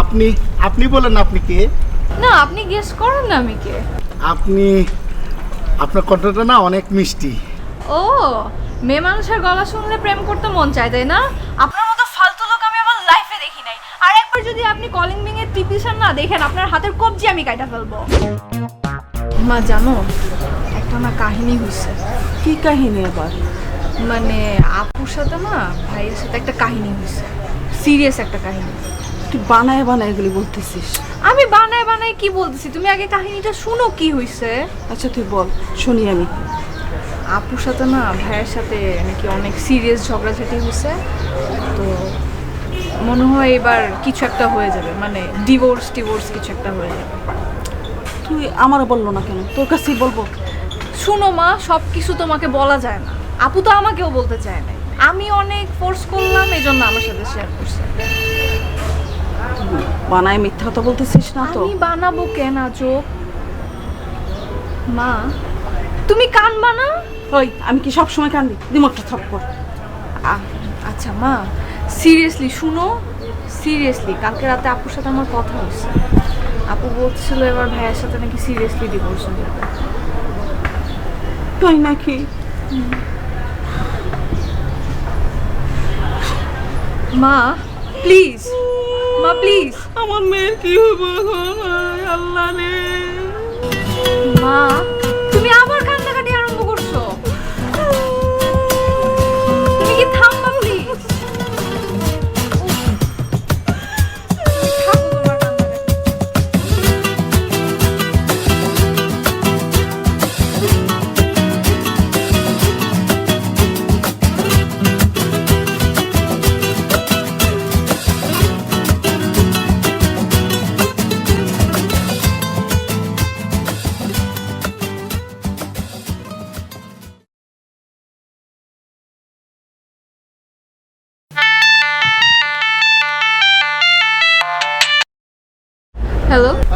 আপনি আপনি বলেন আপনি কে? না আপনি গেস করেন না আমি কে। আপনি আপনার কণ্ঠটা না অনেক মিষ্টি। ও মেয়ে মানুষের গলা শুনলে প্রেম করতে মন চায় তাই না? আপনার মতো ফালতু লোক আমি আমার লাইফে দেখি নাই। আর একবার যদি আপনি কলিং বিং এর টিপিশন না দেখেন আপনার হাতের কবজি আমি কাটা ফেলব। মা জানো একটা না কাহিনী হয়েছে কি কাহিনী আবার মানে আপুর সাথে না ভাইয়ের সাথে একটা কাহিনী হয়েছে সিরিয়াস একটা কাহিনী। তুই বানায় বানায় এগুলি বলতেছিস। আমি বানায় বানায় কি বলতেছি? তুমি আগে কাহিনীটা শুনো কি হয়েছে আচ্ছা তুই বল শুনি আমি। আপুর সাথে না ভাইয়ের সাথে নাকি অনেক সিরিয়াস ঝগড়াঝাটি হয়েছে তো মনে হয় এবার কিছু একটা হয়ে যাবে মানে ডিভোর্স টিভোর্স কিছু একটা হয়ে যাবে। তুই আমারও বলল না কেন? তোর কাছেই বলব। শুনো মা সব কিছু তোমাকে বলা যায় না। আপু তো আমাকেও বলতে চায় না আমি অনেক ফোর্স করলাম এই জন্য আমার সাথে শেয়ার করছে। বানায় মিথ্যা কথা বলতেছিস না তো। আমি বানাবো কেন চোখ মা তুমি কান বানা ওই আমি কি সব সময় কান্দি দিমাগটা থাপ্পড়। আচ্ছা মা সিরিয়াসলি শুনো সিরিয়াসলি কালকে রাতে আপুর সাথে আমার কথা হয়েছে। আপু বলছিল এবার ভাইয়ের সাথে নাকি সিরিয়াসলি ডিভোর্স হয়ে যাবে। তাই নাকি? মা প্লিজ মা প্লিজ আমার মেয়ের কি হবে এখন আল্লাহ রে। মা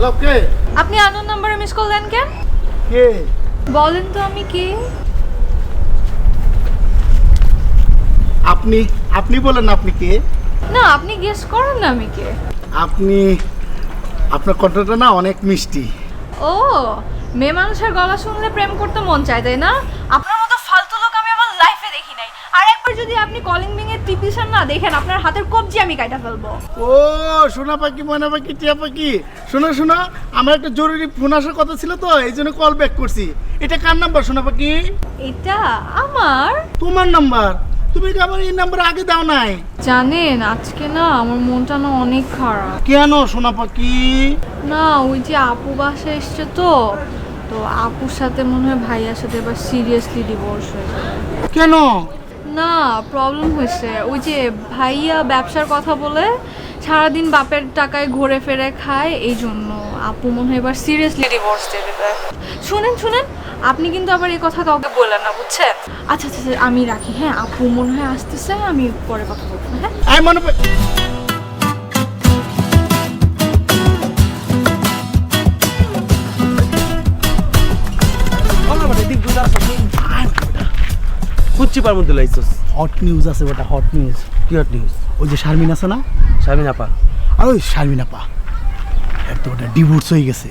হ্যালো কে? আপনি আনন্দ নাম্বারে মিস কল দেন কেন? কে? বলেন তো আমি কে? আপনি আপনি বলেন আপনি কে? না আপনি গেস করেন না আমি কে। আপনি আপনার কণ্ঠটা না অনেক মিষ্টি। ও মেয়ে মানুষের গলা শুনলে প্রেম করতে মন চায় তাই না আপনার মতো ফালতু লোক আমি আমার লাইফে দেখি নাই আর একবার যদি আপনি কলিং বিং এর টিপিশন না দেখেন আপনার হাতের কবজি আমি কাটা ফেলব। ও সোনা পাখি ময়না পাখি টিয়া পাখি। শোনো শোনো আমার একটা জরুরি ফোন আসার কথা ছিল তো এই জন্য কল ব্যাক করছি। এটা কার নাম্বার সোনা পাখি? এটা আমার? তোমার নাম্বার তুমি কি আমার এই নাম্বার আগে দাও নাই। জানেন আজকে না আমার মনটা না অনেক খারাপ। কেন সোনা পাখি? না ওই যে আপু বাসা এসছে তো তো আপুর সাথে মনে হয় ভাইয়ার সাথে এবার সিরিয়াসলি ডিভোর্স হয়ে যাবে কেন? না প্রবলেম হয়েছে। ওই যে ভাইয়া ব্যবসার কথা বলে সারাদিন বাপের টাকায় ঘুরে ফেরে খায় এই জন্য। আপু মনে হয় এবার সিরিয়াসলি ডিভোর্স দিয়ে দেবে। শুনেন শুনেন আপনি কিন্তু আবার এই কথা কাউকে বললেন না বুঝছেন? আচ্ছা আচ্ছা আচ্ছা, আমি রাখি হ্যাঁ আপু মনে হয় আসতেছে আমি পরে কথা বলব হ্যাঁ? মধ্যে লাইছস হট নিউজ আছে ওটা হট নিউজ কি হট নিউজ ওই যে শারমিন আছে না? শামিন আপা। আর ওই শারমিন আপা। ওটা ডিভোর্স হয়ে গেছে।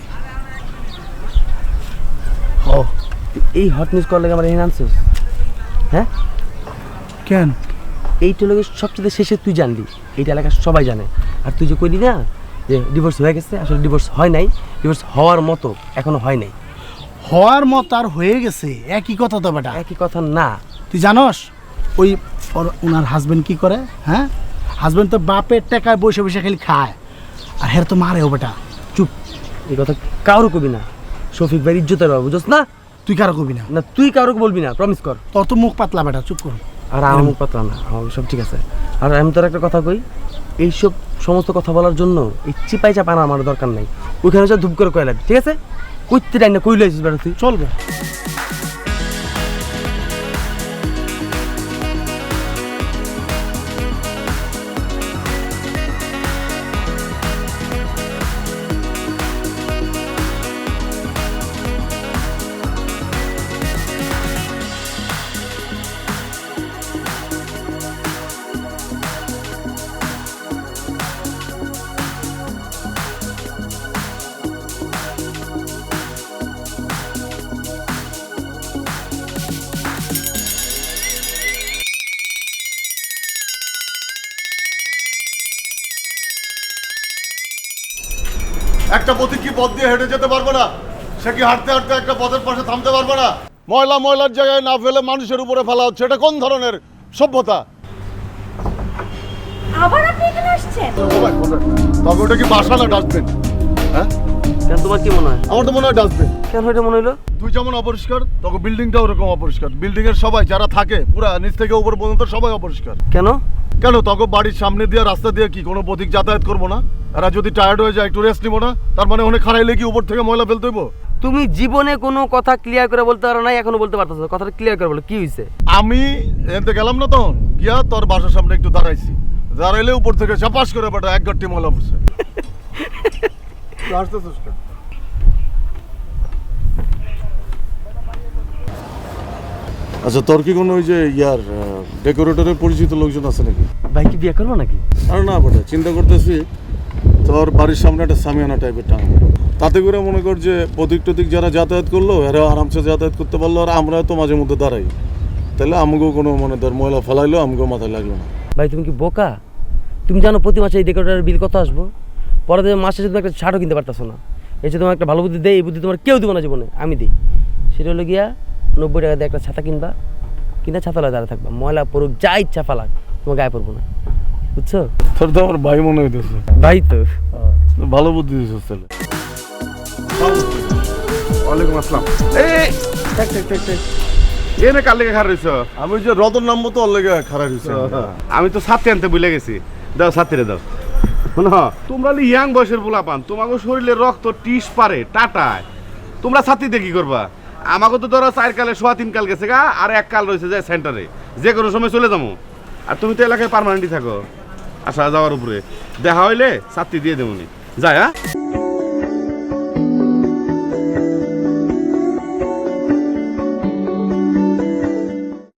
ও এই হট নিউজ আমার এখানে আনছস? হ্যাঁ? কেন? এইটা লোকের সবচেয়ে শেষে তুই জানলি। এইটা এলাকার সবাই জানে। আর তুই যে কইলি না যে ডিভোর্স হয়ে গেছে আসলে ডিভোর্স হয় নাই ডিভোর্স হওয়ার মতো এখনও হয় নাই। হওয়ার মত আর হয়ে গেছে? একই কথা তো বেটা। একই কথা না। তুই জানস? ওই ওনার হাজবেন্ড কি করে? হ্যাঁ? হাজবেন্ড তো বাপের টাকায় বসে বসে খালি খায়। আর হের তো মারেও বেটা। চুপ। এই কথা কারও কবি না। শফিক ভাই ইজ্জতের বাবু বুঝছ না? তুই কারও কবি না। না তুই কারোকে বলবি না প্রমিস কর। তোর তো মুখ পাতলা বেটা চুপ কর। আর আমার মুখ পাতলা না আমার সব ঠিক আছে। আর আমি তোর একটা কথা কই এইসব সমস্ত কথা বলার জন্য এই চিপাই চাপা আমার দরকার নাই। ওইখানে যা ধূপ করে কয়ে লাগবে ঠিক আছে? কইতে টাইম না কইলে আসিস বেড়া তুই। চলবে একটা পথিক কি পথ দিয়ে হেঁটে যেতে পারবে না? সে কি হাঁটতে হাঁটতে একটা পথের পাশে থামতে পারবে না? ময়লা ময়লার জায়গায় না ফেলে মানুষের উপরে ফেলা হচ্ছে। এটা কোন ধরনের সভ্যতা? আবার আপনি এখানে আসছেন? তবে ওটা কি বাসা না ডাস্টবিন? হ্যাঁ? কেন তোমার কি মনে হয়? আমার তো মনে হয় ডাস্টবিন। কেন এটা মনে হলো? তুই যেমন অপরিষ্কার তখন বিল্ডিংটাও ওরকম অপরিষ্কার। বিল্ডিং এর সবাই যারা থাকে পুরা নিচ থেকে উপর পর্যন্ত সবাই অপরিষ্কার। কেন? কেন তখন বাড়ির সামনে দিয়ে রাস্তা দিয়ে কি কোনো পথিক যাতায়াত করব না? এরা যদি টায়ার্ড হয়ে যায় একটু রেস্ট নিবো না? তার মানে অনেক খারাইলে কি উপর থেকে ময়লা ফেলতে হইবো? তুমি জীবনে কোনো কথা ক্লিয়ার করে বলতে পারো নাই এখনও বলতে পারতেছো কথাটা ক্লিয়ার করে বলো কি হয়েছে আমি এনতে গেলাম না তখন? গিয়া তোর বাসার সামনে একটু দাঁড়াইছি। দাঁড়াইলে উপর থেকে চাপাস করে বেটা এক গাট্টি ময়লা পড়ছে। হাসতেছিস আচ্ছা তোর কি কোনো ওই যে ইয়ার ডেকোরেটরের পরিচিত লোকজন আছে নাকি? ভাই কি বিয়ে করব নাকি? আর না বেটা চিন্তা করতেছি তোর বাড়ির সামনে একটা সামিয়ানা টাইপের টাঙানো তাতে করে মনে কর যে প্রতীক টতিক যারা যাতায়াত করল এরা আরামসে যাতায়াত করতে পারল আর আমরা তো মাঝে মধ্যে দাঁড়াই। তাহলে আমাকেও কোনো মানে ধর ময়লা ফেলাইলো আমাকেও মাথায় লাগল না। ভাই তুমি কি বোকা? তুমি জানো প্রতি মাসে এই ডেকোরেটারের বিল কত আসব? পরে মাসে তুমি একটা শার্টও কিনতে পারতেছো না। এসে তোমার একটা ভালো বুদ্ধি দেয় এই বুদ্ধি তোমার কেউ দেবো না জীবনে আমি দিই। সেটা হলো গিয়া নব্বই টাকা দিয়ে একটা ছাতা কিনবা কিনা ছাতা লাগে দাঁড়া থাকবা। ময়লা পড়ুক যা ইচ্ছা ফালাক তোমার গায়ে পড়ব না। বুঝছ? তোর তো আমার ভাই মনে হইতেছে। ভাই তো। ভালো বুদ্ধি দিছিস তাহলে। ওয়ালাইকুম আসসালাম। এই ঠিক ঠিক ঠিক ঠিক এনে কার লেগে খার রইছ? আমি যে রতন নাম মতো ওর লেগে খারাপ হয়েছে আমি তো ছাত্রী আনতে ভুলে গেছি। দাও ছাত্রীরে দাও। শোনো তোমরা ইয়াং বয়সের পোলা পান তোমাকে শরীরে রক্ত টিস পারে টাটায়। তোমরা ছাত্রীতে কি করবা? আমাকে তো ধরো চার কালে সোয়া তিন কাল গেছে গা, আর এক কাল রয়েছে যে সেন্টারে যে কোনো সময় চলে যাব। আর তুমি তো এলাকায় পারমানেন্টই থাকো। আসা যাওয়ার উপরে। দেখা হইলে ছাত্রী দিয়ে দেবনি যায় হ্যাঁ?